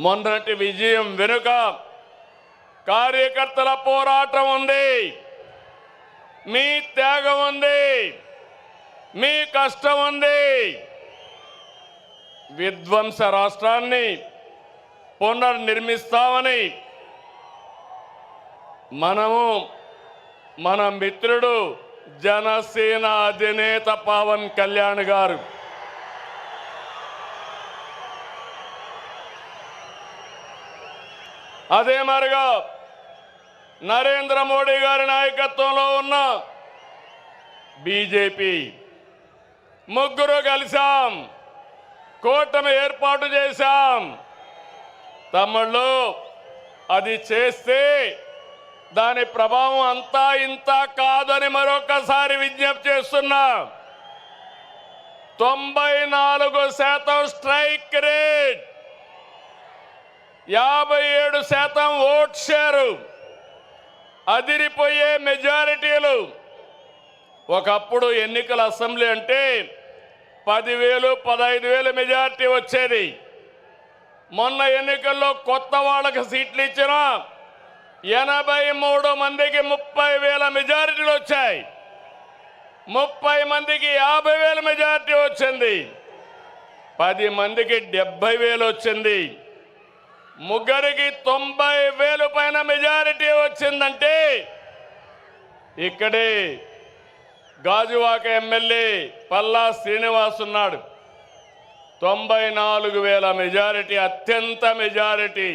మొన్నటి విజయం వెనుక కార్యకర్తల పోరాటం ఉంది. మీ త్యాగం ఉంది. మీ కష్టం ఉంది. విధ్వంస రాష్ట్రాన్ని పునర్నిర్మిస్తామని మనము మన మిత్రుడు జనసేన అధినేత పవన్ కళ్యాణ్ గారు అదే మరిగా నరేంద్ర మోడీ గారి నాయకత్వంలో ఉన్న బీజేపీ ముగ్గురు కలిసాం కూటమి ఏర్పాటు చేశాం. తమ్ముళ్ళు అది చేస్తే దాని ప్రభావం అంతా ఇంత కాదని మరొకసారి విజ్ఞప్తి చేస్తున్నా. తొంభై నాలుగు శాతం స్ట్రైక్ యాభై ఏడు శాతం ఓట్ షేరు. అదిరిపోయే మెజారిటీలు. ఒకప్పుడు ఎన్నికల అసెంబ్లీ అంటే పదివేలు పదహైదు వేలు మెజారిటీ వచ్చేది. మొన్న ఎన్నికల్లో కొత్త వాళ్ళకి సీట్లు ఇచ్చిన ఎనభై మూడు మందికి ముప్పై వేల మెజారిటీలు వచ్చాయి. ముప్పై మందికి యాభై వేల మెజారిటీ వచ్చింది. పది మందికి డెబ్బై వేలు వచ్చింది. ముగ్గురికి తొంభై వేలు పైన మెజారిటీ వచ్చిందంటే ఇక్కడే గాజువాక ఎమ్మెల్యే పల్లా శ్రీనివాస్ ఉన్నాడు. తొంభై నాలుగు వేల మెజారిటీ అత్యంత మెజారిటీ.